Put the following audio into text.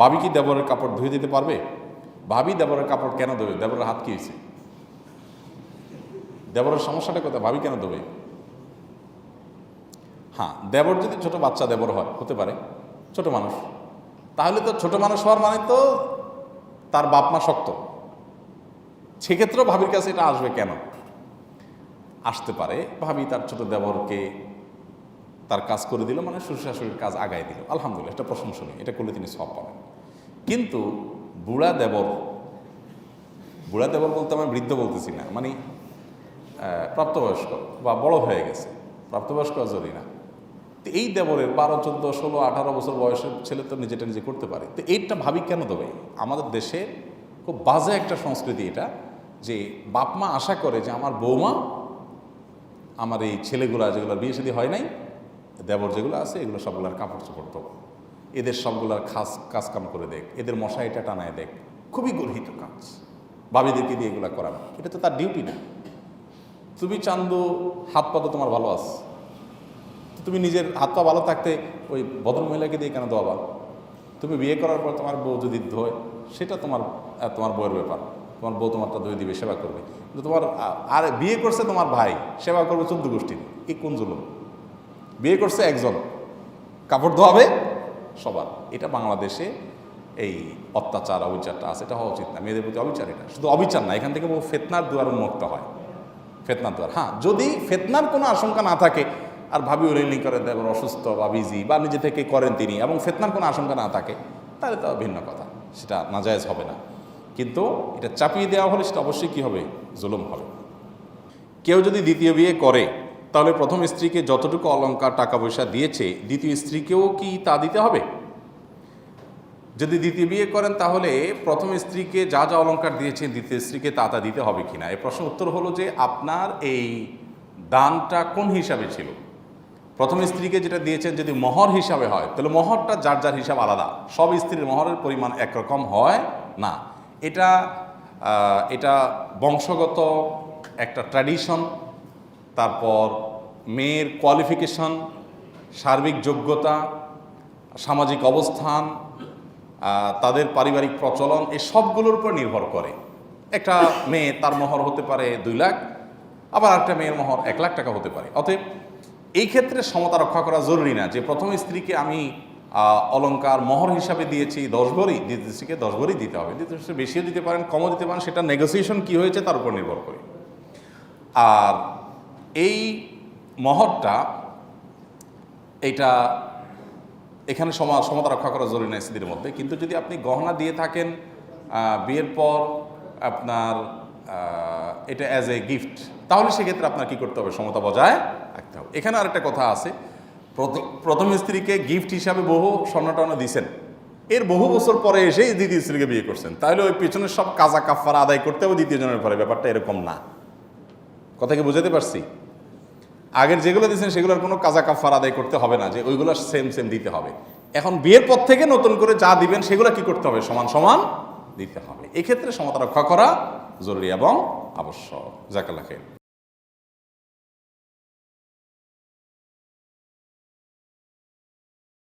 ভাবি কি দেবরের কাপড় ধুয়ে দিতে পারবে? ভাবি দেবরের কাপড় কেন দেবে দেবরের হাত কি হয়েছে? দেবরের সমস্যাটা কোথায়? ভাবি কেন দেবে হ্যাঁ দেবর যদি ছোট বাচ্চা দেবর হয়, হতে পারে, ছোট মানুষ। তাহলে তো ছোট মানুষ হওয়ার মানে তো তার বাপ মা শক্ত। সেক্ষেত্রেও ভাবির কাছে এটা আসবে কেন? আসতে পারে, ভাবি তার ছোট দেবরকে তার কাজ করে দিল মানে শ্বশুর শাশুড়ির কাজ আগায় দিল। আলহামদুলিল্লাহ, এটা প্রশংসনীয়, এটা করলে তিনি সব পাবেন। কিন্তু বুড়া দেবর বুড়া দেবর বলতে আমি বৃদ্ধ বলতেছি না মানে প্রাপ্তবয়স্ক বা বড় হয়ে গেছে, প্রাপ্তবয়স্ক যদি না, তো এই দেবরের বারো, চোদ্দ, ষোলো, আঠারো বছর বয়সের ছেলে তো নিজেটা নিজে করতে পারে। তো এইটা ভাবি কেন দেবে? আমাদের দেশে খুব বাজে একটা সংস্কৃতি এটা, যে বাপমা আশা করে যে আমার বৌমা, আমার এই ছেলেগুলা যেগুলো বিয়ে শাদী হয় নাই দেবর যেগুলো আছে, এগুলো সবগুলার কাপড় চোপড় দেবো এদের সবগুলার খাস, কাজ কাম করে দেখ। এদের মশাইটা টানায় দেখ। খুবই গর্হিত কাজ। বাবিদেরকে দিয়ে এগুলো করানো। এটা তো তার ডিউটি না। তুমি চান্দু, হাত পা তো তোমার ভালো আছে। তো তুমি নিজের হাত পা ভালো থাকতে ওই ভদ্র মহিলাকে দিয়ে কেন দেওয়া তুমি বিয়ে করার পর তোমার বউ যদি ধোয়, সেটা তোমার তোমার বউয়ের ব্যাপার। তোমার বউ তোমারটা ধুয়ে দিবে, সেবা করবে। কিন্তু তোমার আর বিয়ে করছে তোমার ভাই, সেবা করবে চোদ্দ গোষ্ঠীর। এই কোন জুলুম? বিয়ে করছে একজন। কাপড় ধোয়াবে সবার। এটা বাংলাদেশে এই অত্যাচার, অবিচারটা আছে, এটা হওয়া উচিত না। মেয়েদের প্রতি অবিচার এটা। শুধু অবিচার না, এখান থেকে বহু ফেতনার দুয়ার উন্মুক্ত হয়। ফেতনার দুয়ার। হ্যাঁ যদি ফেতনার কোনো আশঙ্কা না থাকে, আর ভাবি উলিনি করে দেবেন অসুস্থ বা বিজি বা নিজে থেকে করেন তিনি, এবং ফেতনার কোনো আশঙ্কা না থাকে, তাহলে তো ভিন্ন কথা। সেটা নাজায়েজ হবে না। কিন্তু এটা চাপিয়ে দেওয়া হলে সেটা অবশ্যই কী হবে? জুলুম হবে। কেউ যদি দ্বিতীয় বিয়ে করে তাহলে প্রথম স্ত্রীকে যতটুকু অলংকার টাকা পয়সা দিয়েছে, দ্বিতীয় স্ত্রীকেও কি তা দিতে হবে? যদি দ্বিতীয় বিয়ে করেন, তাহলে প্রথম স্ত্রীকে যা যা অলংকার দিয়েছেন, দ্বিতীয় স্ত্রীকে তা তা দিতে হবে কিনা? এই প্রশ্ন উত্তর হলো যে, আপনার এই দানটা কোন হিসাবে ছিল? প্রথম স্ত্রীকে যেটা দিয়েছেন, যদি মহর হিসাবে হয়, তাহলে মহরটা যার যার হিসাব আলাদা। সব স্ত্রীর মহরের পরিমাণ একরকম হয় না। এটা এটা বংশগত একটা ট্র্যাডিশন তারপর মেয়ের কোয়ালিফিকেশন সার্বিক যোগ্যতা সামাজিক অবস্থান তাদের পারিবারিক প্রচলন এই সবগুলোর উপর নির্ভর করে। একটা মেয়ে তার মহর হতে পারে দুই লাখ আবার একটা মেয়ের মহর এক লাখ টাকা হতে পারে। অতএব এই ক্ষেত্রে সমতা রক্ষা করা জরুরি না যে প্রথম স্ত্রীকে আমি আহ, অলংকার মহর হিসাবে দিয়েছি দশ ভরি দ্বিতীয় স্ত্রীকে দশ ভরি দিতে হবে। দ্বিতীয় স্ত্রী বেশিও দিতে পারেন কমও দিতে পারেন সেটা নেগোসিয়েশন কী হয়েছে তার উপর নির্ভর করে। আর এই মহরটা এটা এখানে সমা, সমতা রক্ষা করা জরুরি নয় স্ত্রীর মধ্যে। কিন্তু যদি আপনি গহনা দিয়ে থাকেন বিয়ের পর আপনার এটা অ্যাজ এ গিফট তাহলে সেক্ষেত্রে আপনার কি করতে হবে? সমতা বজায় রাখতে হবে। এখানে আরেকটা কথা আছে। প্রথ- প্রথম স্ত্রীকে গিফট হিসাবে বহু স্বর্ণটর্ণ দিয়েছেন এর বহু বছর পরে এসে দ্বিতীয় স্ত্রীকে বিয়ে করছেন। তাহলে ওই পেছনের সব কাজা কাফারা আদায় করতে হবে দ্বিতীয় জনের পরে ব্যাপারটা এরকম না। কথা কি বুঝাতে পারছি? আগের যেগুলো দিয়েছেন, সেগুলোর কোনো কাজা কাফার আদায় করতে হবে না, যে ওইগুলো সেম সেম দিতে হবে। এখন বিয়ের পর থেকে নতুন করে যা দিবেন, সেগুলো কি করতে হবে? সমান সমান দিতে হবে। এক্ষেত্রে সমতা রক্ষা করা জরুরি এবং আবশ্যক। জাকাল্লা খেয়ে